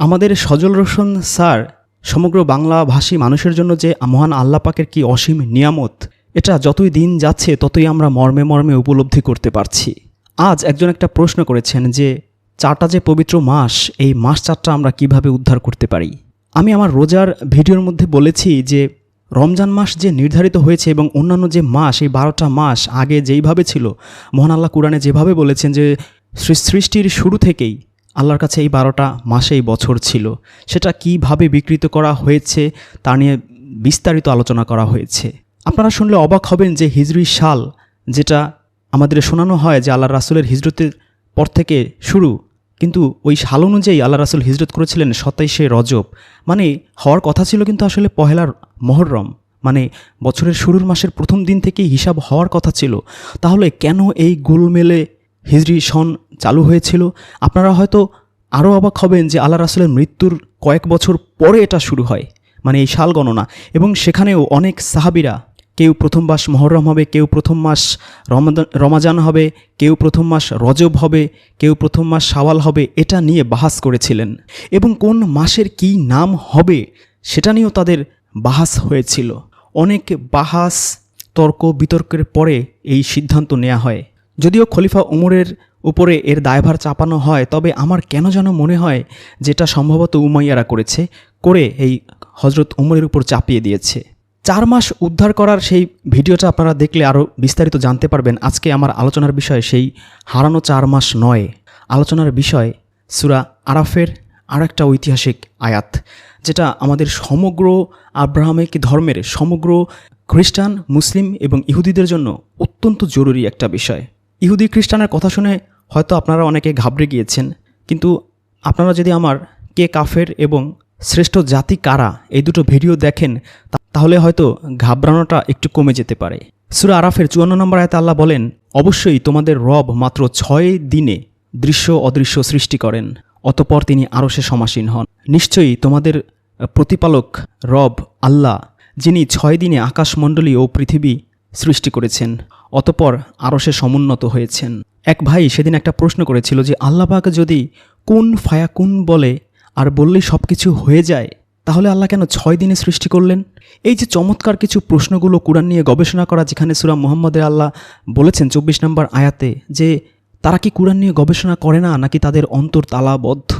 আমাদের সজল রোশন স্যার সমগ্র বাংলাভাষী মানুষের জন্য যে মহান আল্লাহ পাকের কি অসীম নিয়ামত, এটা যতই দিন যাচ্ছে ততই আমরা মর্মে মর্মে উপলব্ধি করতে পারছি। আজ একজন একটা প্রশ্ন করেছেন যে, চারটা যে পবিত্র মাস, এই মাস চারটা আমরা কীভাবে উদ্ধার করতে পারি? আমি আমার রোজার ভিডিওর মধ্যে বলেছি যে, রমজান মাস যে নির্ধারিত হয়েছে এবং অন্যান্য যে মাস, এই বারোটা মাস আগে যেইভাবে ছিল, মহান আল্লাহ কোরআনে যেভাবে বলেছেন যে সৃষ্টির শুরু থেকেই আল্লাহর কাছে এই বারোটা মাসেই বছর ছিল। সেটা কীভাবে বিকৃত করা হয়েছে, তা নিয়ে বিস্তারিত আলোচনা করা হয়েছে। আপনারা শুনলে অবাক হবেন যে হিজরি সাল, যেটা আমাদের শোনানো হয় যে আল্লাহ রাসুলের হিজরতের পর থেকে শুরু, কিন্তু ওই সাল অনুযায়ী আল্লাহ রাসুল হিজরত করেছিলেন সতাইশে রজব। মানে হওয়ার কথা ছিল কিন্তু আসলে পহেলার মহরম। মানে বছরের শুরুর মাসের প্রথম দিন থেকেই হিসাব হওয়ার কথা ছিল। তাহলে কেন এই গোলমেলে হিজরি সন চালু হয়েছিল। আপনারা হয়তো আরও অবাক হবেন যে আল্লাহ রাসুলের মৃত্যুর কয়েক বছর পরে এটা শুরু হয় মানে এই সাল গণনা। এবং সেখানেও অনেক সাহাবিরা, কেউ প্রথম মাস মহরম হবে, কেউ প্রথম মাস রমাজান হবে, কেউ প্রথম মাস রজব হবে, কেউ প্রথম মাস সাওয়াল হবে, এটা নিয়ে বাহাস করেছিলেন। এবং কোন মাসের কী নাম হবে, সেটা নিয়েও তাদের বাহাস হয়েছিল। অনেক বাহাস, তর্ক, বিতর্কের পরে এই সিদ্ধান্ত নেওয়া হয়। যদিও খলিফা উমরের উপরে এর দায়ভার চাপানো হয়, তবে আমার কেন যেন মনে হয় যেটা সম্ভবত উমাইয়ারা করেছে, করে এই হজরত উমরের উপর চাপিয়ে দিয়েছে। চার মাস উদ্ধার করার সেই ভিডিওটা আপনারা দেখলে আরও বিস্তারিত জানতে পারবেন। আজকে আমার আলোচনার বিষয় সেই হারানো চার মাস নয়। আলোচনার বিষয় সুরা আরাফের আর একটা ঐতিহাসিক আয়াত, যেটা আমাদের সমগ্র আব্রাহামিক ধর্মের, সমগ্র খ্রিস্টান, মুসলিম এবং ইহুদিদের জন্য অত্যন্ত জরুরি একটা বিষয়। ইহুদি খ্রিস্টানের কথা শুনে হয়তো আপনারা অনেকে ঘাবড়ে গিয়েছেন, কিন্তু আপনারা যদি আমার কে কাফের এবং শ্রেষ্ঠ জাতি কারা এই দুটো ভিডিও দেখেন তাহলে হয়তো ঘাবড়ানোটা একটু কমে যেতে পারে। সুরা আরাফের চুয়ান্ন নম্বর আয়তে আল্লাহ বলেন, অবশ্যই তোমাদের রব মাত্র ছয় দিনে দৃশ্য অদৃশ্য সৃষ্টি করেন, অতপর তিনি আরও সে সমাসীন হন। নিশ্চয়ই তোমাদের প্রতিপালক রব আল্লাহ, যিনি ছয় দিনে আকাশমণ্ডলী ও পৃথিবী সৃষ্টি করেছেন। অতপর আরও সে সমুন্নত হয়েছেন। এক ভাই সেদিন একটা প্রশ্ন করেছিল যে আল্লাপাক যদি কোন ফায়া কোন বলে আর বললেই সব কিছু হয়ে যায়, তাহলে আল্লাহ কেন ছয় দিনে সৃষ্টি করলেন? এই যে চমৎকার কিছু প্রশ্নগুলো কোরআন নিয়ে গবেষণা করা, যেখানে সুরা মোহাম্মদের আল্লাহ বলেছেন চব্বিশ নম্বর আয়াতে, যে তারা কি কোরআন নিয়ে গবেষণা করে না, নাকি তাদের অন্তর তালাবদ্ধ?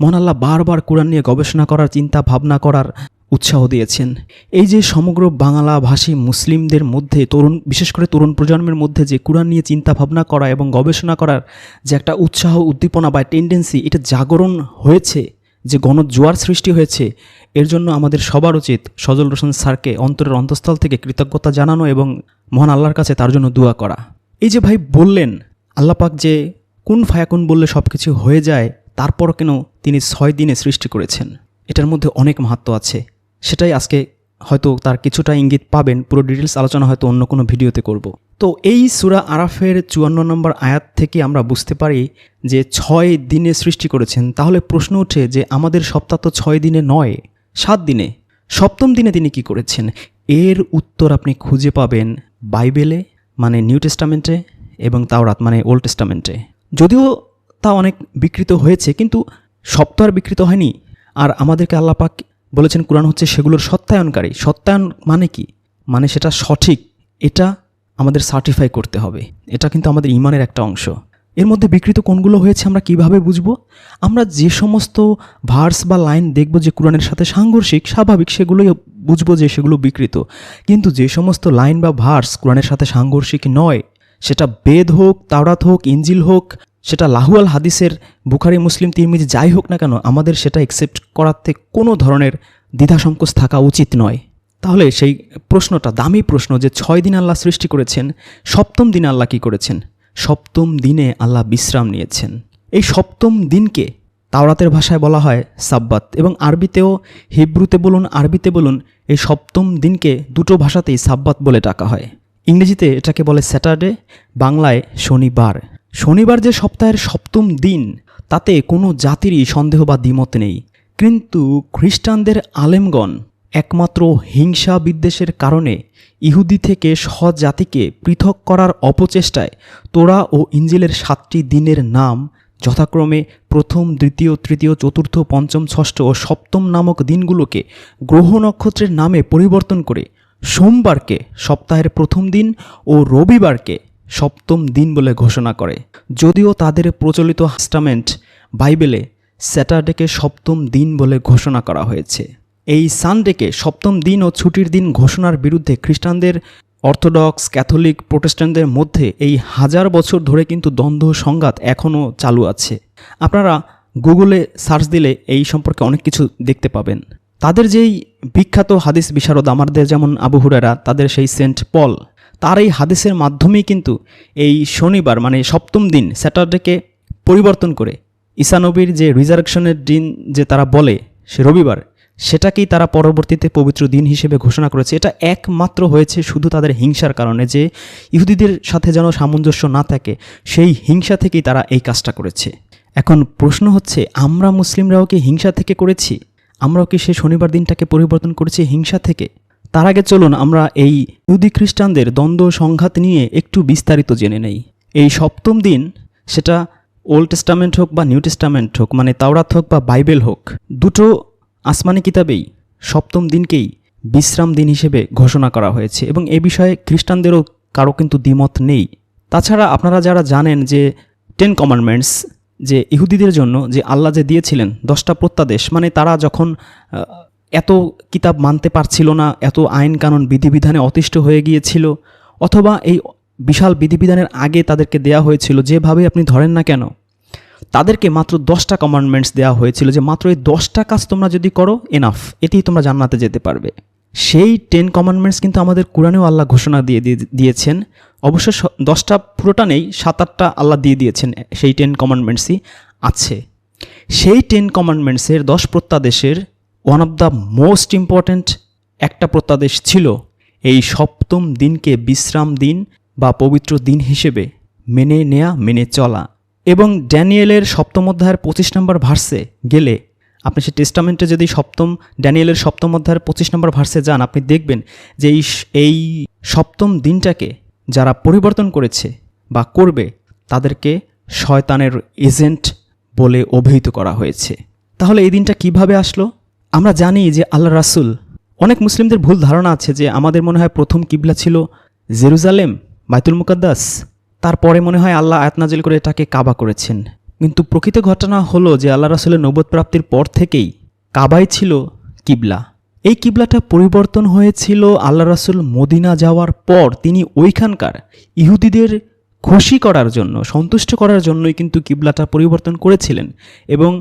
মহান আল্লাহ বারবার কোরআন নিয়ে গবেষণা করার চিন্তা ভাবনা করার উৎসাহ দিয়েছেন। এই যে সমগ্র বাংলাভাষী মুসলিমদের মধ্যে, তরুণ, বিশেষ করে তরুণ প্রজন্মের মধ্যে যে কোরআন নিয়ে চিন্তা ভাবনা করা এবং গবেষণা করার যে একটা উৎসাহ, উদ্দীপনা বা টেন্ডেন্সি এটা জাগরণ হয়েছে, যে গণজোয়ার সৃষ্টি হয়েছে, এর জন্য আমাদের সবার উচিত সজল রোশন স্যারকে অন্তরের অন্তঃস্থল থেকে কৃতজ্ঞতা জানানো এবং মহান আল্লাহর কাছে তার জন্য দোয়া করা। এই যে ভাই বললেন, আল্লাপাক যে কোন ফায়াকুন বললে সব কিছু হয়ে যায় তারপর কেন তিনি ছয় দিনে সৃষ্টি করেছেন? এটার মধ্যে অনেক মাহাত্ম আছে। সেটাই আজকে হয়তো তার কিছুটা ইঙ্গিত পাবেন। পুরো ডিটেলস আলোচনা হয়তো অন্য কোনো ভিডিওতে করব। তো এই সুরা আরাফের চুয়ান্ন নম্বর আয়াত থেকে আমরা বুঝতে পারি যে ছয় দিনে সৃষ্টি করেছেন। তাহলে প্রশ্ন ওঠে যে আমাদের সপ্তাহ তো ছয় দিনে নয়, সাত দিনে। সপ্তম দিনে তিনি কি করেছেন? এর উত্তর আপনি খুঁজে পাবেন বাইবেলে মানে নিউ টেস্টামেন্টে এবং তাওরাত মানে ওল্ড টেস্টামেন্টে। যদিও তা অনেক বিকৃত হয়েছে, কিন্তু সপ্তাহ বিকৃত হয়নি। আর আমাদেরকে আল্লাপাক বলেছেন কোরআন হচ্ছে সেগুলোর সত্যায়নকারী। সত্যায়ন মানে কি? মানে সেটা সঠিক। এটা আমাদের সার্টিফাই করতে হবে। এটা কিন্তু আমাদের ইমানের একটা অংশ। এর মধ্যে বিকৃত কোনগুলো হয়েছে আমরা কীভাবে বুঝব? আমরা যে সমস্ত ভার্স বা লাইন দেখব যে কোরআনের সাথে সাংঘর্ষিক, স্বাভাবিক, সেগুলোই বুঝব যে সেগুলো বিকৃত। কিন্তু যে সমস্ত লাইন বা ভার্স কোরআনের সাথে সাংঘর্ষিক নয়, সেটা বেদ হোক, তাওরাত হোক ইঞ্জিল হোক সেটা লাহুয়াল হাদিসের বুখারি, মুসলিম, তিরমিজি, যাই হোক না কেন, আমাদের সেটা একসেপ্ট করাতে কোনো ধরনের দ্বিধা সংকোচ থাকা উচিত নয়। তাহলে সেই প্রশ্নটা দামি প্রশ্ন যে ছয় দিন আল্লাহ সৃষ্টি করেছেন, সপ্তম দিনে আল্লাহ কী করেছেন? সপ্তম দিনে আল্লাহ বিশ্রাম নিয়েছেন। এই সপ্তম দিনকে তাওরাতের ভাষায় বলা হয় সাব্বাত এবং আরবিতেও হিব্রুতে বলুন, আরবিতে বলুন, এই সপ্তম দিনকে দুটো ভাষাতেই সাব্বাত বলে ডাকা হয়। ইংরেজিতে এটাকে বলে স্যাটারডে, বাংলায় শনিবার। শনিবার যে সপ্তাহের সপ্তম দিন, তাতে কোনো জাতিরই সন্দেহ বা দ্বিমত নেই। কিন্তু খ্রিস্টানদের আলেমগণ একমাত্র হিংসা বিদ্বেষের কারণে ইহুদি থেকে স্বজাতিকে পৃথক করার অপচেষ্টায় তোরা ও ইঞ্জিলের সাতটি দিনের নাম যথাক্রমে প্রথম, দ্বিতীয়, তৃতীয়, চতুর্থ, পঞ্চম, ষষ্ঠ ও সপ্তম নামক দিনগুলোকে গ্রহ নক্ষত্রের নামে পরিবর্তন করে সোমবারকে সপ্তাহের প্রথম দিন ও রবিবারকে সপ্তম দিন বলে ঘোষণা করে। যদিও তাদের প্রচলিত হাস্টামেন্ট বাইবেলে স্যাটারডেকে সপ্তম দিন বলে ঘোষণা করা হয়েছে। এই সানডেকে সপ্তম দিন ও ছুটির দিন ঘোষণার বিরুদ্ধে খ্রিস্টানদের অর্থোডক্স, ক্যাথলিক, প্রোটেস্ট্যান্টদের মধ্যে এই হাজার বছর ধরে কিন্তু দ্বন্দ্ব সংঘাত এখনও চালু আছে। আপনারা গুগলে সার্চ দিলে এই সম্পর্কে অনেক কিছু দেখতে পাবেন। তাদের যেই বিখ্যাত হাদিস বিশারদ আমাদের যেমন আবু হুরেরা তাদের সেই সেন্ট পল তার এই হাদিসের মাধ্যমেই কিন্তু এই শনিবার মানে সপ্তম দিন, স্যাটারডেকে পরিবর্তন করে ঈসানবীর যে রিজার্কশনের দিন যে তারা বলে, সে রবিবার, সেটাকেই তারা পরবর্তীতে পবিত্র দিন হিসেবে ঘোষণা করেছে। এটা একমাত্র হয়েছে শুধু তাদের হিংসার কারণে যে ইহুদিদের সাথে যেন সামঞ্জস্য না থাকে, সেই হিংসা থেকেই তারা এই কাজটা করেছে। এখন প্রশ্ন হচ্ছে, আমরা মুসলিমরাও কি হিংসা থেকে করেছি? আমরাও কি সেই শনিবার দিনটাকে পরিবর্তন করেছি হিংসা থেকে? তার আগে চলুন আমরা এই ইহুদি খ্রিস্টানদের দ্বন্দ্ব সংঘাত নিয়ে একটু বিস্তারিত জেনে নেই। এই সপ্তম দিন সেটা ওল্ড টেস্টামেন্ট হোক বা নিউ টেস্টামেন্ট হোক মানে তাওরাত হোক বা বাইবেল হোক, দুটো আসমানি কিতাবেই সপ্তম দিনকেই বিশ্রাম দিন হিসেবে ঘোষণা করা হয়েছে এবং এ বিষয়ে খ্রিস্টানদেরও কারও কিন্তু দ্বিমত নেই। তাছাড়া আপনারা যারা জানেন যে টেন কমান্ডমেন্টস যে ইহুদিদের জন্য যে আল্লাহ যে দিয়েছিলেন, দশটা প্রত্যাদেশ মানে তারা যখন এত কিতাব মানতে পারছিল না, এত আইন কানুন বিধিবিধানে অতিষ্ঠ হয়ে গিয়েছিল, অথবা এই বিশাল বিধিবিধানের আগে তাদেরকে দেয়া হয়েছিল, যেভাবে আপনি ধরেন না কেন, তাদেরকে মাত্র দশটা কমান্ডমেন্টস দেওয়া হয়েছিল যে মাত্র এই দশটা কাজ তোমরা যদি করো এনাফ এটি তোমরা জান্নাতে যেতে পারবে। সেই টেন কমান্ডমেন্টস কিন্তু আমাদের কোরআনেও আল্লাহ ঘোষণা দিয়ে দিয়ে- দিয়েছেন, অবশ্য দশটা পুরোটা নেই, সাত আটটা আল্লাহ দিয়ে দিয়েছেন, সেই টেন কমান্ডমেন্টসই আছে। সেই টেন কমান্ডমেন্টসের দশ প্রত্যাদেশের one of the most important একটা প্রত্যাদেশ ছিল এই সপ্তম দিনকে বিশ্রাম দিন বা পবিত্র দিন হিসেবে মেনে নেয়া, মেনে চলা। এবং ড্যানিয়েলের সপ্তম অধ্যায়ের পঁচিশ নম্বর ভার্সে গেলে, আপনি সে টেস্টামেন্টে যদি সপ্তম, ড্যানিয়েলের সপ্তম অধ্যায়ের পঁচিশ নম্বর ভার্সে যান, আপনি দেখবেন যে এই এই সপ্তম দিনটাকে যারা পরিবর্তন করেছে বা করবে, তাদেরকে শয়তানের এজেন্ট বলে অভিহিত করা হয়েছে। তাহলে এই দিনটা কীভাবে আসলো? আমরা জানি যে আল্লাহ রাসুল, অনেক মুসলিমদের ভুল ধারণা আছে যে আমাদের মনে হয় প্রথম কিবলা ছিল জেরুজালেম, বাইতুল মুকাদ্দাস। তারপরে মনে হয় আল্লাহ আয়াত নাজিল করে এটাকে কাবা করেছেন। কিন্তু প্রকৃত ঘটনা হলো যে আল্লাহ রাসুলের নবদ প্রাপ্তির পর থেকেই কাবাই ছিল কিবলা। এই কিবলাটা পরিবর্তন হয়েছিল আল্লাহ রাসুল মদিনা যাওয়ার পর তিনি ওইখানকার ইহুদিদের খুশি করার জন্য, সন্তুষ্ট করার জন্যই কিন্তু কিবলাটা পরিবর্তন করেছিলেন এবং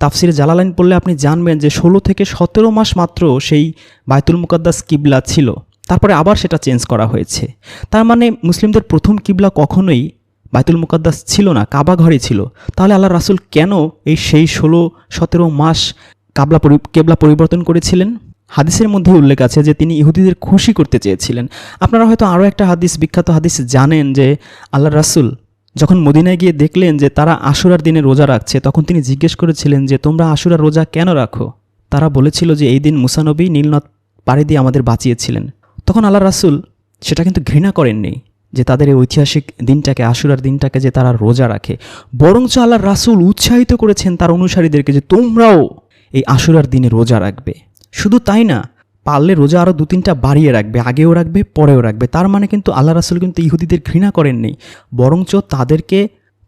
তাফসির জালালাইন পড়লে আপনি জানবেন যে ষোলো থেকে সতেরো মাস মাত্র সেই বায়তুল মুকাদ্দাস কিবলা ছিল। তারপরে আবার সেটা চেঞ্জ করা হয়েছে। তার মানে মুসলিমদের প্রথম কিবলা কখনোই বাইতুল মুকাদ্দাস ছিল না, কাবা ঘরই ছিল। তাহলে আল্লাহ রাসুল কেন এই সেই ষোলো, সতেরো মাস কাবলা কেবলা পরিবর্তন করেছিলেন? হাদিসের মধ্যে উল্লেখ আছে যে তিনি ইহুদিদের খুশি করতে চেয়েছিলেন। আপনারা হয়তো আরও একটা হাদিস, বিখ্যাত হাদিস জানেন যে আল্লাহ রাসুল যখন মদিনায় গিয়ে দেখলেন যে তারা আশুরার দিনে রোজা রাখছে, তখন তিনি জিজ্ঞেস করেছিলেন যে, তোমরা আশুরার রোজা কেন রাখো? তারা বলেছিল যে, এই দিন মুসানবী নীলনদ পাড়ি দিয়ে আমাদের বাঁচিয়েছিলেন। তখন আল্লাহ রাসুল সেটা কিন্তু ঘৃণা করেননি যে, তাদের এই ঐতিহাসিক দিনটাকে, আশুরার দিনটাকে যে তারা রোজা রাখে। বরঞ্চ আল্লাহ রাসুল উৎসাহিত করেছেন তার অনুসারীদেরকে যে, তোমরাও এই আশুরার দিনে রোজা রাখবে। শুধু তাই না পারলে রোজা আরও দু তিনটা বাড়িয়ে রাখবে, আগেও রাখবে, পরেও রাখবে। তার মানে কিন্তু আল্লাহ রাসুল কিন্তু ইহুদিদের ঘৃণা করেননি, বরঞ্চ তাদেরকে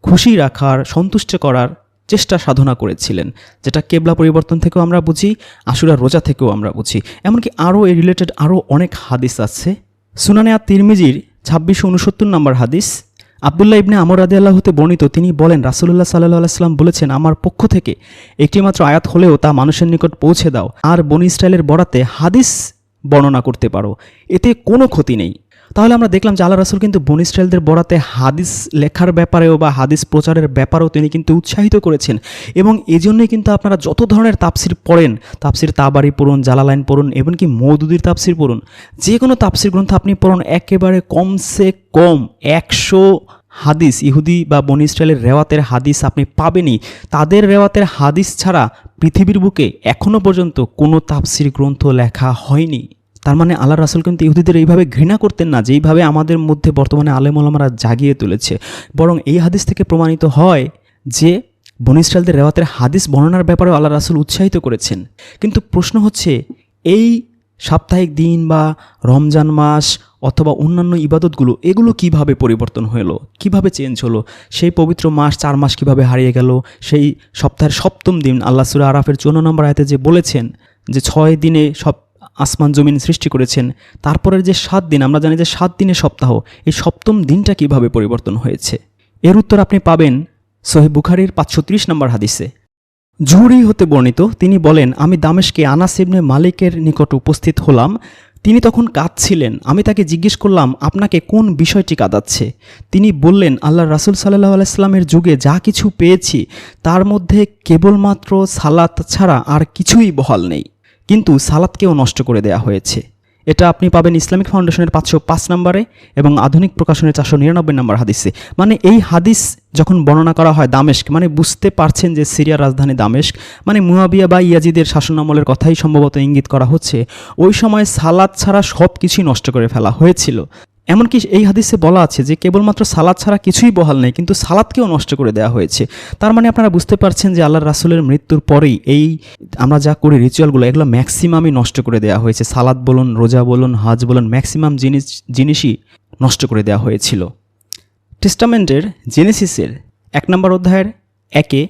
খুশি রাখার, সন্তুষ্ট করার চেষ্টা সাধনা করেছিলেন, যেটা কেবলা পরিবর্তন থেকেও আমরা বুঝি, আশুরা রোজা থেকেও আমরা বুঝি। এমনকি আরও এই রিলেটেড আরও অনেক হাদিস আছে। সুনানে আর তিরমিজির ছাব্বিশশো উনসত্তর নম্বর হাদিস আবদুল্লাহ ইবনে আমর আদি আল্লাহতে বর্ণিত, তিনি বলেন রাসুল্লাহ সাল্লাহ আলাইস্লাম বলেছেন, আমার পক্ষ থেকে একটিমাত্র আয়াত হলেও তা মানুষের নিকট পৌঁছে দাও। আর বনি ইসরায়েলের বরাতে হাদিস বর্ণনা করতে পারো। এতে কোনো ক্ষতি নেই। তাহলে আমরা দেখলাম যে আল্লাহ রাসুল কিন্তু বনি ইসরায়েলদের বরাতে হাদিস লেখার ব্যাপারেও বা হাদিস প্রচারের ব্যাপারেও তিনি কিন্তু উৎসাহিত করেছেন। এবং এই জন্যই কিন্তু আপনারা যত ধরনের তাপসির পড়েন তাপসির তাবারি পড়ুন, জালালাইন পড়ুন, এমনকি মৌদুদির তাপসির পড়ুন যে কোনো তাপসির গ্রন্থ আপনি পড়ুন, একেবারে কমসে কম একশো হাদিস, ইহুদি বা বনি ইসরায়েলের রেওয়াতের হাদিস আপনি পাবেনই। তাদের রেওয়াতের হাদিস ছাড়া পৃথিবীর বুকে এখনও পর্যন্ত কোনো তাপসির গ্রন্থ লেখা হয়নি। তার মানে আল্লাহ রাসুল কিন্তু ইহুদিদের এইভাবে ঘৃণা করতেন না, যেইভাবে আমাদের মধ্যে বর্তমানে আলেমলামারা জাগিয়ে তুলেছে। বরং এই হাদিস থেকে প্রমাণিত হয় যে বন ইসরায়েলদের রেওয়াতের হাদিস বর্ণনার ব্যাপারেও আল্লাহ রাসুল উৎসাহিত করেছেন। কিন্তু প্রশ্ন হচ্ছে, এই সাপ্তাহিক দিন বা রমজান মাস অথবা অন্যান্য ইবাদতগুলো, এগুলো কীভাবে পরিবর্তন হলো, কীভাবে চেঞ্জ হলো, সেই পবিত্র মাস চার মাস কীভাবে হারিয়ে গেল, সেই সপ্তাহের সপ্তম দিন আল্লাহ সুরা আরাফের চৌন্ন নম্বর আয়তে যে বলেছেন যে ছয় দিনে সব আসমান জমিন সৃষ্টি করেছেন। তারপরের যে সাত দিন, আমরা জানি যে সাত দিনের সপ্তাহ, এই সপ্তম দিনটা কীভাবে পরিবর্তন হয়েছে? এর উত্তর আপনি পাবেন সোহেব বুখারির পাঁচশো ত্রিশ নম্বর হাদিসে। জুহরি হতে বর্ণিত, তিনি বলেন, আমি দামেশকে আনাস ইবনে মালিকের নিকট উপস্থিত হলাম। তিনি তখন কাঁদছিলেন। আমি তাকে জিজ্ঞেস করলাম, আপনাকে কোন বিষয়টি কাঁদাচ্ছে? তিনি বললেন আল্লাহ রাসুল সাল্লাহ আলাইস্লামের যুগে যা কিছু পেয়েছি, তার মধ্যে কেবলমাত্র সালাত ছাড়া আর কিছুই বহাল নেই। কিন্তু সালাদকেও নষ্ট করে দেয়া হয়েছে। এটা আপনি পাবেন ইসলামিক ফাউন্ডেশনের পাঁচশো পাঁচ নম্বরে এবং আধুনিক প্রকাশনের চারশো নিরানব্বই নম্বর হাদিসে। মানে এই হাদিস যখন বর্ণনা করা হয় দামেস্ক মানে বুঝতে পারছেন যে সিরিয়ার রাজধানী দামেস্ক মানে মুয়াবিয়া বা ইয়াজিদের শাসনামলের কথাই সম্ভবত ইঙ্গিত করা হচ্ছে, ওই সময় সালাদ ছাড়া সব কিছুই নষ্ট করে ফেলা হয়েছিল। এমনকি এই হাদিসে বলা আছে যে কেবলমাত্র সালাদ ছাড়া কিছুই বহাল নেই, কিন্তু সালাদকেও নষ্ট করে দেওয়া হয়েছে। তার মানে আপনারা বুঝতে পারছেন যে আল্লাহ রাসুলের মৃত্যুর পরেই এই আমরা যা করি রিচুয়ালগুলো এগুলো ম্যাক্সিমামই নষ্ট করে দেওয়া হয়েছে। সালাদ বলুন, রোজা বলুন, হাজ বলুন ম্যাক্সিমাম জিনিস, জিনিসই নষ্ট করে দেওয়া হয়েছিল। টেস্টামেন্টের জেনেসিসের এক নম্বর অধ্যায়ের একে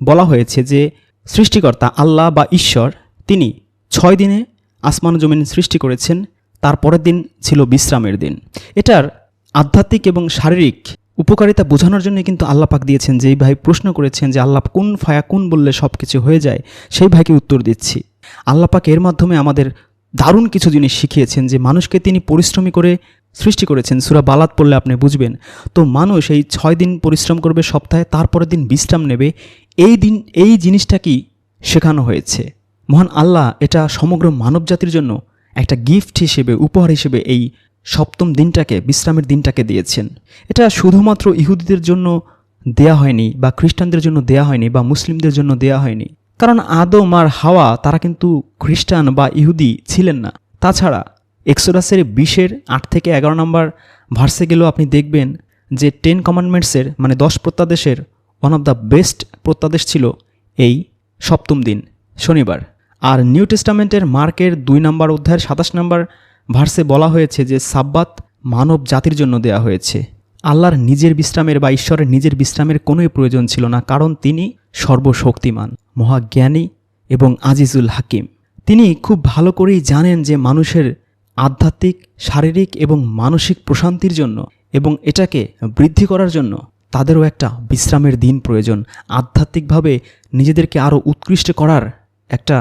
বলা হয়েছে যে সৃষ্টিকর্তা আল্লাহ বা ঈশ্বর, তিনি ছয় দিনে আসমান জমিন সৃষ্টি করেছেন তার পরের দিন ছিল বিশ্রামের দিন। এটার আধ্যাত্মিক এবং শারীরিক উপকারিতা বোঝানোর জন্য কিন্তু আল্লাহ পাক দিয়েছেন যেই ভাই প্রশ্ন করেছেন যে, আল্লাহ কোন ফায়া কোন বললে সব কিছু হয়ে যায়? সেই ভাইকে উত্তর দিচ্ছি। আল্লাহ পাক এর মাধ্যমে আমাদের দারুণ কিছু জিনিস শিখিয়েছেন যে, মানুষকে তিনি পরিশ্রমী করে সৃষ্টি করেছেন। সুরা বালাত পড়লে আপনি বুঝবেন। তো মানুষ এই ছয় দিন পরিশ্রম করবে সপ্তাহে, তারপরের দিন বিশ্রাম নেবে। এই দিন, এই জিনিসটা কি শেখানো হয়েছে? মহান আল্লাহ এটা সমগ্র মানবজাতির জন্য একটা গিফট হিসেবে, উপহার হিসেবে এই সপ্তম দিনটাকে, বিশ্রামের দিনটাকে দিয়েছেন। এটা শুধুমাত্র ইহুদিদের জন্য দেয়া হয়নি বা খ্রিস্টানদের জন্য দেয়া হয়নি বা মুসলিমদের জন্য দেয়া হয়নি। কারণ আদম আর হাওয়া, তারা কিন্তু খ্রিস্টান বা ইহুদি ছিলেন না। তাছাড়া এক্সোরাসের বিশের আট থেকে এগারো নম্বর ভার্সে গেলেও আপনি দেখবেন যে টেন কমান্ডমেন্টসের মানে দশ প্রত্যাদেশের ওয়ান অফ দ্য বেস্ট প্রত্যাদেশ ছিল এই সপ্তম দিন, শনিবার। আর নিউ টেস্টামেন্টের মার্কের দুই নম্বর অধ্যায়ের সাতাশ নম্বর ভার্সে বলা হয়েছে যে সাব্বাত মানব জাতির জন্য দেয়া হয়েছে। আল্লাহর নিজের বিশ্রামের বা ঈশ্বরের নিজের বিশ্রামের কোনোই প্রয়োজন ছিল না, কারণ তিনি সর্বশক্তিমান, মহাজ্ঞানী এবং আজিজুল হাকিম। তিনি খুব ভালো করেই জানেন যে মানুষের আধ্যাত্মিক, শারীরিক এবং মানসিক প্রশান্তির জন্য এবং এটাকে বৃদ্ধি করার জন্য তাদেরও একটা বিশ্রামের দিন প্রয়োজন। আধ্যাত্মিকভাবে নিজেদেরকে আরও উৎকৃষ্ট করার একটা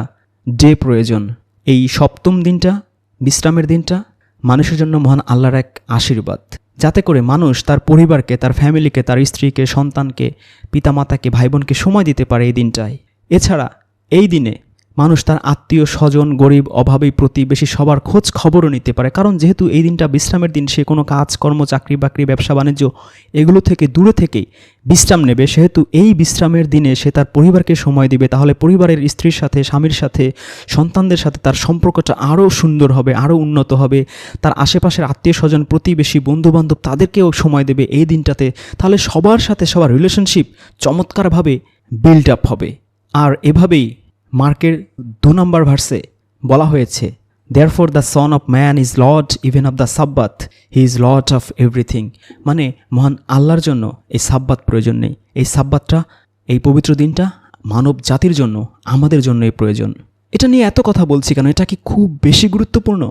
ডে প্রয়োজন, এই সপ্তম দিনটা, বিশ্রামের দিনটা, মানুষের জন্য মহান আল্লাহর এক আশীর্বাদ। যাতে করে মানুষ তার পরিবারকে, তার ফ্যামিলিকে, তার স্ত্রীকে, সন্তানকে, পিতামাতাকে ভাই বোনকে সময় দিতে পারে এই দিনটায়। এছাড়া এই দিনে মানুষ তার আত্মীয়, স্বজন, গরিব, অভাবী প্রতিবেশী সবার খোঁজ খবরও নিতে পারে। কারণ যেহেতু এই দিনটা বিশ্রামের দিন, সে কোনো কাজ, কর্ম, চাকরি, বাকরি, ব্যবসা, বাণিজ্য এগুলো থেকে দূরে থেকেই বিশ্রাম নেবে। সেহেতু এই বিশ্রামের দিনে সে তার পরিবারকে সময় দিবে, তাহলে পরিবারের স্ত্রীর সাথে, স্বামীর সাথে, সন্তানদের সাথে তার সম্পর্কটা আরও সুন্দর হবে, আরও উন্নত হবে। তার আশেপাশের আত্মীয়, স্বজন, প্রতিবেশী, বন্ধুবান্ধব তাদেরকেও সময় দেবে এই দিনটাতে। তাহলে সবার সাথে সবার রিলেশনশিপ চমৎকারভাবে বিল্ড আপ হবে। আর এভাবেই মার্কের দু নম্বর ভার্সে বলা হয়েছে therefore the son of man is lord even of the sabbath he is lord of everything মানে মহান আল্লাহর জন্য এই সাব্বাত প্রয়োজন নেই। এই সাব্বাতটা এই পবিত্র দিনটা মানব জাতির জন্য, আমাদের জন্য এই প্রয়োজন। এটা নিয়ে এত কথা বলছি কেন? এটা কি খুব বেশি গুরুত্বপূর্ণ?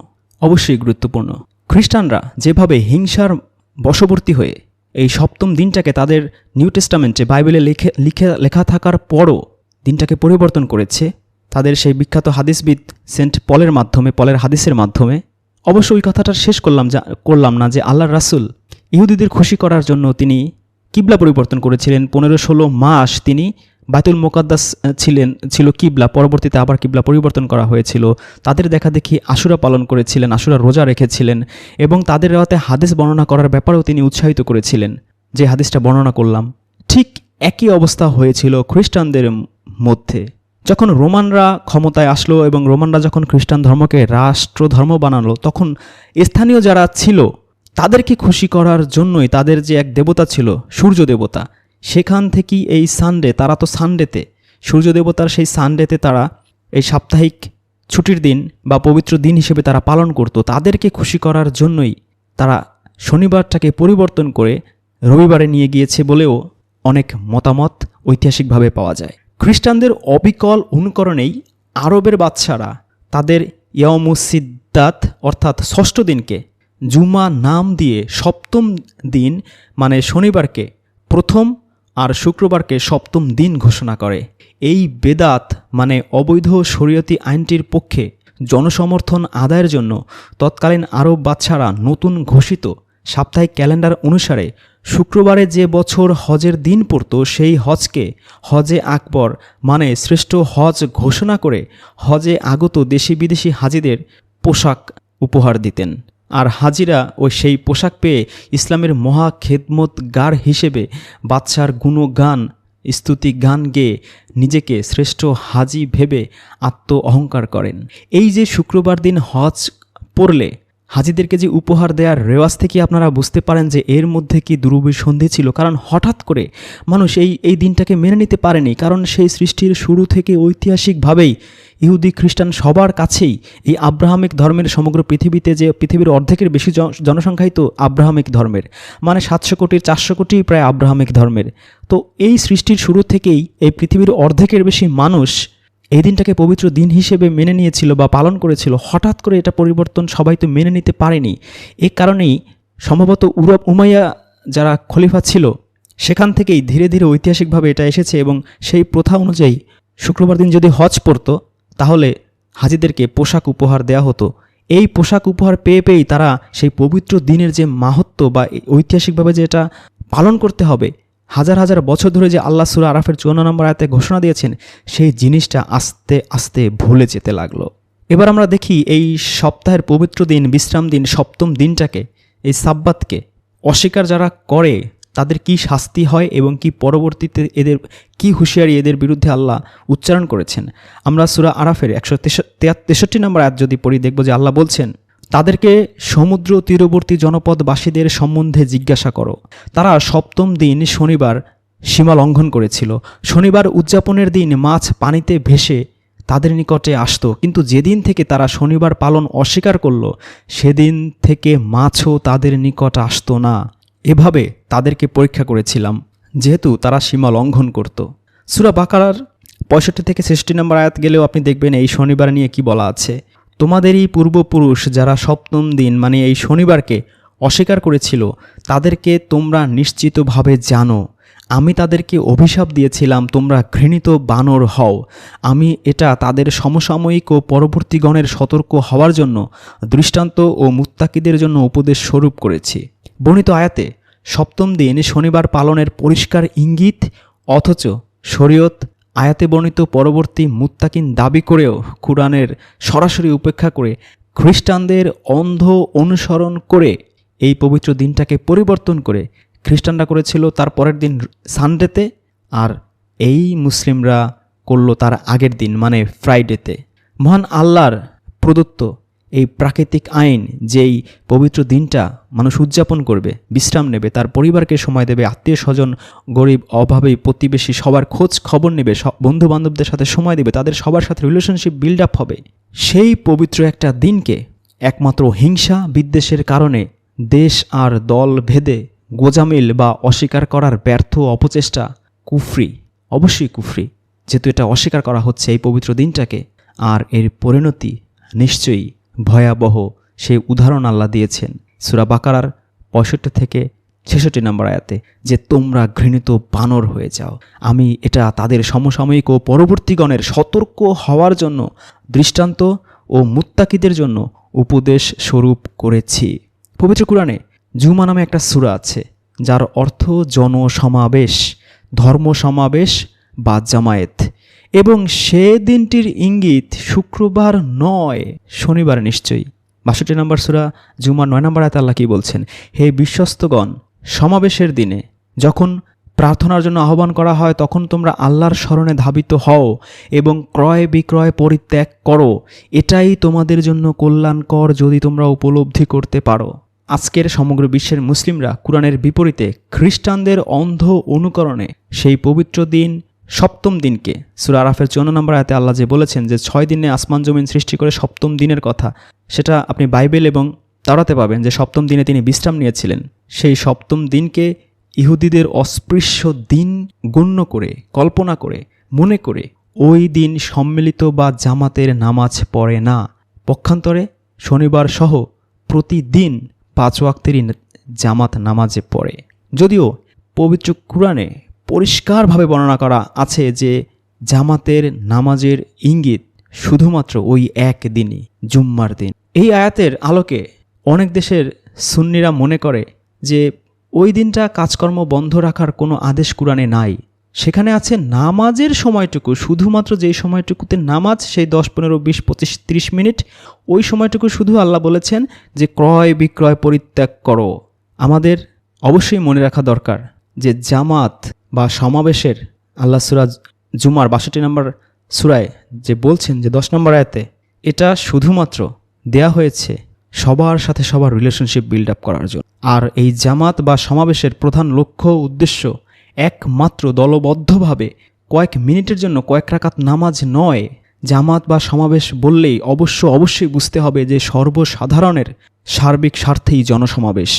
অবশ্যই গুরুত্বপূর্ণ। খ্রিস্টানরা যেভাবে হিংসার বশবর্তী হয়ে এই সপ্তম দিনটাকে তাদের নিউ টেস্টামেন্টে বাইবেলে লিখে লিখে, লেখা থাকার পরও দিনটাকে পরিবর্তন করেছে, তাদের সেই বিখ্যাত হাদিসবিদ সেন্ট পলের মাধ্যমে, পলের হাদিসের মাধ্যমে। অবশ্য ওই কথাটা শেষ করলাম যা, করলাম না যে আল্লাহ রাসুল ইহুদিদের খুশি করার জন্য তিনি কিবলা পরিবর্তন করেছিলেন। পনেরো ষোলো মাস তিনি বায়তুল মোকাদ্দাস ছিলেন, ছিল কিবলা, পরবর্তীতে আবার কিবলা পরিবর্তন করা হয়েছিল। তাদের দেখা দেখি আশুরা পালন করেছিলেন, আশুরা রোজা রেখেছিলেন এবং তাদের রাতে হাদিস বর্ণনা করার ব্যাপারেও তিনি উৎসাহিত করেছিলেন। যে হাদিসটা বর্ণনা করলাম, ঠিক একই অবস্থা হয়েছিল খ্রিস্টানদের মধ্যে। যখন রোমানরা ক্ষমতায় আসলো এবং রোমানরা যখন খ্রিস্টান ধর্মকে রাষ্ট্র ধর্ম বানালো, তখন স্থানীয় যারা ছিল, তাদেরকে খুশি করার জন্যই তাদের যে এক দেবতা ছিল, সূর্য দেবতা, সেখান থেকেই এই সানডে, তারা তো সানডেতে, সূর্য দেবতার সেই সানডেতে তারা এই সাপ্তাহিক ছুটির দিন বা পবিত্র দিন হিসেবে তারা পালন করত। তাদেরকে খুশি করার জন্যই তারা শনিবারটাকে পরিবর্তন করে রবিবারে নিয়ে গিয়েছে বলেও অনেক মতামত ঐতিহাসিকভাবে পাওয়া যায়। খ্রিস্টানদের অবিকল অনুকরণেই আরবের বাচ্চারা তাদের ইয়মুসিদ্দাত অর্থাৎ ষষ্ঠ দিনকে, জুমা নাম দিয়ে সপ্তম দিন মানে শনিবারকে, প্রথম আর শুক্রবারকে সপ্তম দিন ঘোষণা করে। এই বেদাত মানে অবৈধ শরীয়তি আইনটির পক্ষে জনসমর্থন আদায়ের জন্য তৎকালীন আরব বাচ্চারা নতুন ঘোষিত সাপ্তাহিক ক্যালেন্ডার অনুসারে শুক্রবারে যে বছর হজের দিন পড়তো, সেই হজকে হজে আকবর মানে শ্রেষ্ঠ হজ ঘোষণা করে হজে আগত দেশি বিদেশি হাজিদের পোশাক উপহার দিতেন। আর হাজিরা ওই সেই পোশাক পেয়ে ইসলামের মহা খেদমতগার হিসেবে বাচ্চার গুণগান, স্তুতি গান গেয়ে নিজেকে শ্রেষ্ঠ হাজি ভেবে আত্ম অহংকার করেন। এই যে শুক্রবার দিন হজ পড়লে হাজিদেরকে যে উপহার দেওয়ার রেওয়াজ থেকে আপনারা বুঝতে পারেন যে এর মধ্যে কি দুরবিসন্ধি ছিল। কারণ হঠাৎ করে মানুষ এই এই দিনটাকে মেনে নিতে পারেনি। কারণ সেই সৃষ্টির শুরু থেকে ঐতিহাসিকভাবেই ইহুদি খ্রিস্টান সবার কাছেই এই আব্রাহামিক ধর্মের সমগ্র পৃথিবীতে যে, পৃথিবীর অর্ধেকের বেশি জনসংখ্যাই তো আব্রাহামিক ধর্মের। মানে সাতশো কোটির, চারশো কোটি প্রায় আব্রাহামিক ধর্মের। তো এই সৃষ্টির শুরু থেকেই এই পৃথিবীর অর্ধেকের বেশি মানুষ এই দিনটাকে পবিত্র দিন হিসেবে মেনে নিয়েছিল বা পালন করেছিল। হঠাৎ করে এটা পরিবর্তন সবাই তো মেনে নিতে পারেনি। এ কারণেই সম্ভবত উরব উমাইয়া যারা খলিফা ছিল, সেখান থেকেই ধীরে ধীরে ঐতিহাসিকভাবে এটা এসেছে এবং সেই প্রথা অনুযায়ী শুক্রবার দিন যদি হজ পড়তো, তাহলে হাজিদেরকে পোশাক উপহার দেওয়া হতো। এই পোশাক উপহার পেয়ে পেয়েই তারা সেই পবিত্র দিনের যে মাহাত্ম বা ঐতিহাসিকভাবে যে এটা পালন করতে হবে হাজার হাজার বছর ধরে যে আল্লাহ সুরা আরাফের চুয়ান্ন নম্বর আয়তে ঘোষণা দিয়েছেন, সেই জিনিসটা আস্তে আস্তে ভুলে যেতে লাগল। এবার আমরা দেখি এই সপ্তাহের পবিত্র দিন, বিশ্রাম দিন, সপ্তম দিনটাকে, এই সাব্বাতকে অস্বীকার যারা করে, তাদের কি শাস্তি হয় এবং কি পরবর্তীতে এদের, কি হুঁশিয়ারি এদের বিরুদ্ধে আল্লাহ উচ্চারণ করেছেন? আমরা সুরা আরাফের একশো তেষট্টি নম্বর আয়াত যদি পড়ি, দেখব যে আল্লাহ বলছেন তাদেরকে সমুদ্র তীরবর্তী জনপদবাসীদের সম্বন্ধে জিজ্ঞাসা করো। তারা সপ্তম দিন শনিবার সীমা লঙ্ঘন করেছিল। শনিবার উদযাপনের দিন মাছ পানিতে ভেসে তাদের নিকটে আসতো। কিন্তু যেদিন থেকে তারা শনিবার পালন অস্বীকার করল, সেদিন থেকে মাছও তাদের নিকট আসতো না। এভাবে তাদেরকে পরীক্ষা করেছিলাম, যেহেতু তারা সীমা লঙ্ঘন করত। সুরা বাকারার পঁয়ষট্টি থেকে ষষ্ঠী নম্বর আয়াত গেলেও আপনি দেখবেন এই শনিবার নিয়ে কি বলা আছে। তোমাদেরই পূর্বপুরুষ যারা সপ্তম দিন মানে এই শনিবারকে অস্বীকার করেছিল, তাদেরকে তোমরা নিশ্চিতভাবে জানো। আমি তাদেরকে অভিশাপ দিয়েছিলাম, তোমরা ঘৃণিত বানর হও। আমি এটা তাদের সমসাময়িক ও পরবর্তীগণের সতর্ক হওয়ার জন্য দৃষ্টান্ত ও মুত্তাকিদের জন্য উপদেশ স্বরূপ করেছি। বর্ণিত আয়াতে, সপ্তম দিন শনিবার পালনের পরিষ্কার ইঙ্গিত, অথচ শরীয়ত আয়াতে বর্ণিত পরবর্তী মুত্তাকিন দাবি করেও কুরআনের সরাসরি উপেক্ষা করে খ্রিস্টানদের অন্ধ অনুসরণ করে এই পবিত্র দিনটাকে পরিবর্তন করে খ্রিস্টানরা করেছিল তার পরের দিন সানডেতে আর এই মুসলিমরা করল তার আগের দিন মানে ফ্রাইডেতে। মহান আল্লাহর প্রদত্ত এই প্রাকৃতিক আইন যেই পবিত্র দিনটা মানুষ উদযাপন করবে, বিশ্রাম নেবে, তার পরিবারকে সময় দেবে, আত্মীয় স্বজন, গরিব, অভাবে, প্রতিবেশী সবার খোঁজ খবর নেবে বন্ধু বান্ধবদের সাথে সময় দেবে, তাদের সবার সাথে রিলেশনশিপ বিল্ড আপ হবে। সেই পবিত্র একটা দিনকে একমাত্র হিংসা বিদ্বেষের কারণে দেশ আর দল ভেদে গোজামিল বা অস্বীকার করার ব্যর্থ অপচেষ্টা কুফরি, অবশ্যই কুফরি, যেহেতু এটা অস্বীকার করা হচ্ছে এই পবিত্র দিনটাকে, আর এর পরিণতি নিশ্চয়ই ভয়াবহ সেই উদাহরণ আল্লাহ দিয়েছেন। সুরা বাকারার পঁয়ষট্টি থেকে ছেষট্টি নম্বর আয়াতে, যে তোমরা ঘৃণিত বানর হয়ে যাও। আমি এটা তাদের সমসাময়িক ও পরবর্তীগণের সতর্ক হওয়ার জন্য, দৃষ্টান্ত ও মুত্তাকিদের জন্য উপদেশ স্বরূপ করেছি। পবিত্র কোরআনে জুমা নামে একটা সুরা আছে, যার অর্থ জনসমাবেশ ধর্ম সমাবেশ বা জামায়েত। এবং সে দিনটির ইঙ্গিত শুক্রবার নয়, শনিবার নিশ্চয়ই। বাষট্টি নম্বর সুরা জুমার নয় নম্বর আয়তা আল্লাহ কি বলছেন? হে বিশ্বস্তগণ, সমাবেশের দিনে যখন প্রার্থনার জন্য আহ্বান করা হয়, তখন তোমরা আল্লাহর স্মরণে ধাবিত হও এবং ক্রয় বিক্রয় পরিত্যাগ করো। এটাই তোমাদের জন্য কল্যাণকর যদি তোমরা উপলব্ধি করতে পারো। আজকের সমগ্র বিশ্বের মুসলিমরা কোরআনের বিপরীতে খ্রিস্টানদের অন্ধ অনুকরণে সেই পবিত্র দিন সপ্তম দিনকে। সুরা আরাফের চৌন্ন নম্বর আয়াতে আল্লাহ যে বলেছেন যে ছয় দিনে আসমান জমিন সৃষ্টি করে সপ্তম দিনের কথা, সেটা আপনি বাইবেল এবং তাড়াতে পাবেন যে সপ্তম দিনে তিনি বিশ্রাম নিয়েছিলেন। সেই সপ্তম দিনকে ইহুদিদের অস্পৃশ্য দিন গণ্য করে, কল্পনা করে, মনে করে, ওই দিন সম্মিলিত বা জামাতের নামাজ পড়ে না। পক্ষান্তরে শনিবার সহ প্রতিদিন পাঁচ ওয়াক্তেরই জামাত নামাজে পড়ে। যদিও পবিত্র কুরআনে পরিষ্কারভাবে বর্ণনা করা আছে যে জামাতের নামাজের ইঙ্গিত শুধুমাত্র ওই এক দিনই জুম্মার দিন। এই আয়াতের আলোকে অনেক দেশের সুন্নিরা মনে করে যে ওই দিনটা কাজকর্ম বন্ধ রাখার কোনো আদেশ কোরআনে নাই। সেখানে আছে নামাজের সময়টুকু, শুধুমাত্র যেই সময়টুকুতে নামাজ, সেই দশ পনেরো, বিশ পঁচিশ, তিরিশ মিনিট, ওই সময়টুকু শুধু আল্লাহ বলেছেন যে ক্রয় বিক্রয় পরিত্যাগ করো। আমাদের অবশ্যই মনে রাখা দরকার যে জামাত বা সমাবেশের আল্লাহ সুরাজ জুমার বাষট্টি নম্বর সুরায় যে বলছেন যে দশ নম্বর আয়াতে, এটা শুধুমাত্র দেয়া হয়েছে সবার সাথে সবার রিলেশনশিপ বিল্ড আপ করার জন্য। আর এই জামাত বা সমাবেশের প্রধান লক্ষ্য উদ্দেশ্য একমাত্র দলবদ্ধভাবে কয়েক মিনিটের জন্য কয়েক রাকাত নামাজ নয়। জামাত বা সমাবেশ বললেই অবশ্য অবশ্যই বুঝতে হবে যে সর্বসাধারণের সার্বিক স্বার্থেই জনসমাবেশ।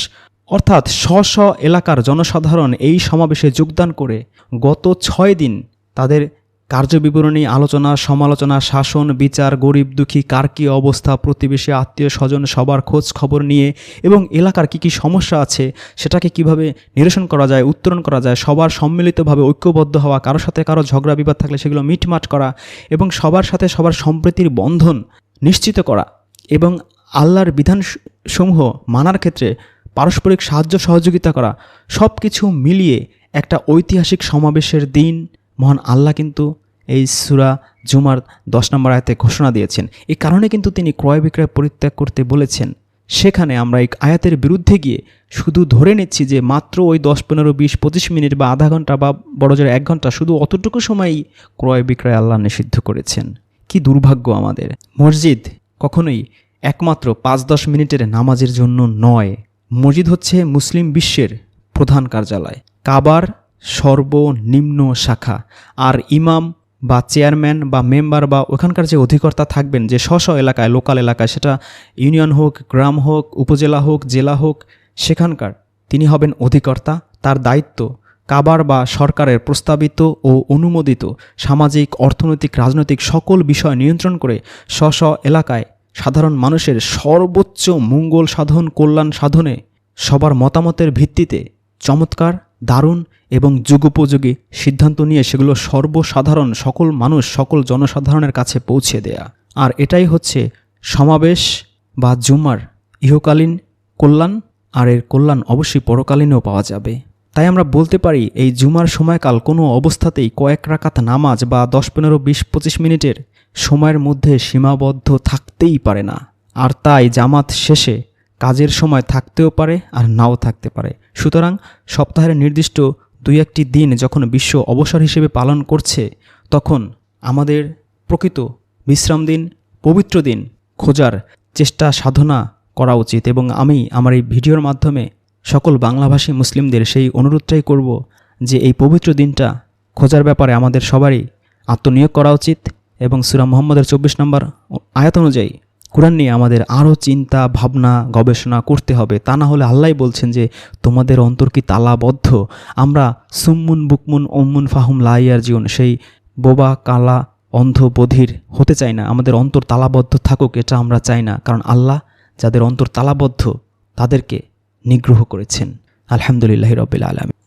অর্থাৎ স্ব স্ব এলাকার জনসাধারণ এই সমাবেশে যোগদান করে গত ছয় দিন তাদের কার্যবিবরণী আলোচনা, সমালোচনা, শাসন, বিচার, গরিব দুঃখী, কার কী অবস্থা, প্রতিবেশী, আত্মীয় স্বজন, সবার খোঁজ খবর নিয়ে এবং এলাকার কী কী সমস্যা আছে সেটাকে কীভাবে নিরসন করা যায়, উত্তরণ করা যায়, সবার সম্মিলিতভাবে ঐক্যবদ্ধ হওয়া, কারোর সাথে কারও ঝগড়া, বিবাদ থাকলে সেগুলো মিটমাট করা এবং সবার সাথে সবার সম্প্রীতির বন্ধন নিশ্চিত করা এবং আল্লাহর বিধান সমূহ মানার ক্ষেত্রে পারস্পরিক সাহায্য, সহযোগিতা করা সব কিছু মিলিয়ে একটা ঐতিহাসিক সমাবেশের দিন। মহান আল্লাহ কিন্তু এই সুরা জুমার দশ নম্বর আয়াতে ঘোষণা দিয়েছেন। এই কারণে কিন্তু তিনি ক্রয় বিক্রয় পরিত্যাগ করতে বলেছেন। সেখানে আমরা এই আয়াতের বিরুদ্ধে গিয়ে শুধু ধরে নিচ্ছি যে মাত্র ওই দশ, পনেরো, বিশ, পঁচিশ মিনিট বা আধা ঘণ্টা বা বড় জোর এক ঘণ্টা শুধু অতটুকু সময়ই ক্রয় বিক্রয় আল্লাহ নিষিদ্ধ করেছেন। কি দুর্ভাগ্য আমাদের। মসজিদ কখনোই একমাত্র পাঁচ, দশ মিনিটের নামাজের জন্য নয়। মসজিদ হচ্ছে মুসলিম বিশ্বের প্রধান কার্যালয়। কাবার সর্বনিম্ন শাখা। আর ইমাম বা চেয়ারম্যান বা মেম্বার বা ওখানকার যে অধিকর্তা থাকবেন, যে স্ব এলাকায়, লোকাল এলাকায়, সেটা ইউনিয়ন হোক, গ্রাম হোক, উপজেলা হোক, জেলা হোক, সেখানকার তিনি হবেন অধিকর্তা। তার দায়িত্ব কাবার বা সরকারের প্রস্তাবিত ও অনুমোদিত সামাজিক, অর্থনৈতিক, রাজনৈতিক সকল বিষয় নিয়ন্ত্রণ করে স্ব এলাকায় সাধারণ মানুষের সর্বোচ্চ মঙ্গল সাধন, কল্যাণ সাধনে সবার মতামতের ভিত্তিতে চমৎকার, দারুণ এবং যুগোপযোগী সিদ্ধান্ত নিয়ে সেগুলো সর্বসাধারণ সকল মানুষ, সকল জনসাধারণের কাছে পৌঁছে দেয়া। আর এটাই হচ্ছে সমাবেশ বা জুমার ইহকালীন কল্যাণ, আর এর কল্যাণ অবশ্যই পরকালীনেও পাওয়া যাবে। তাই আমরা বলতে পারি, এই জুমার সময়কাল কোনো অবস্থাতেই কয়েক রাকাত নামাজ বা দশ, পনেরো, বিশ, পঁচিশ মিনিটের সময়ের মধ্যে সীমাবদ্ধ থাকতেই পারে না। আর তাই জামাত শেষে কাজের সময় থাকতেও পারে আর নাও থাকতে পারে। সুতরাং সপ্তাহের নির্দিষ্ট দুই একটি দিন যখন বিশ্ব অবসর হিসেবে পালন করছে, তখন আমাদের প্রকৃত বিশ্রাম দিন, পবিত্র দিন খোঁজার চেষ্টা সাধনা করা উচিত। এবং আমি আমার এই ভিডিওর মাধ্যমে সকল বাংলাভাষী মুসলিমদের সেই অনুরোধটাই করব যে এই পবিত্র দিনটা খোঁজার ব্যাপারে আমাদের সবারই আত্মনিয়োগ করা উচিত। এবং সুরা মোহাম্মদের চব্বিশ নম্বর আয়াত অনুযায়ী কোরআন নিয়ে আমাদের আরও চিন্তা, ভাবনা, গবেষণা করতে হবে। তা না হলে আল্লাহ বলছেন যে, তোমাদের অন্তর কি তালাবদ্ধ? আমরা সুম্মুন, বুকমুন ওম্মুন ফাহুম লাইয়ার জীবন সেই বোবা, কালা, অন্ধ, বধির হতে চাই না। আমাদের অন্তর তালাবদ্ধ থাকুক, এটা আমরা চাই না। কারণ আল্লাহ যাদের অন্তর তালাবদ্ধ, তাদেরকে নিগ্রহ করেছেন। আলহামদুলিল্লাহ রবিল আলমী